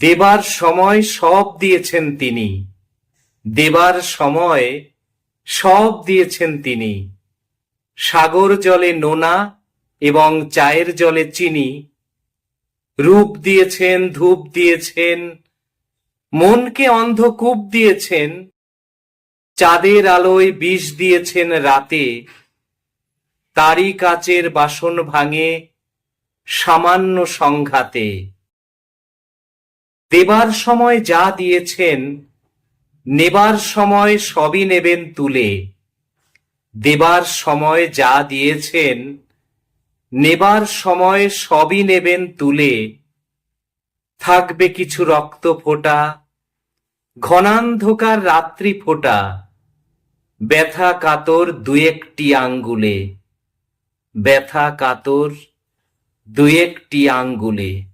দেবার সময় সব দিয়েছেন তিনি। দেবার সময় সব দিয়েছেন তিনি। সাগর জলে নোনা এবং চায়ের জলে চিনি। রূপ দিয়েছেন, ধূপ দিয়েছেন, মনকে অন্ধকূপ দিয়েছেন। চাঁদের আলোয় বিষ দিয়েছেন রাতে। তারই কাচের বাসন ভাঙে সামান্য সংঘাতে। দেবার সময় যা দিয়েছেন, নেবার সময় সবই নেবেন তুলে। দেবার সময় যা দিয়েছেন, নেবার সময় সবই নেবেন তুলে। থাকবে কিছু রক্ত ফোঁটা, ঘনান্ধকার রাত্রি ফোঁটা, ব্যথা কাতর দু একটি আঙ্গুলে। ব্যথা কাতর দু একটি আঙ্গুলে।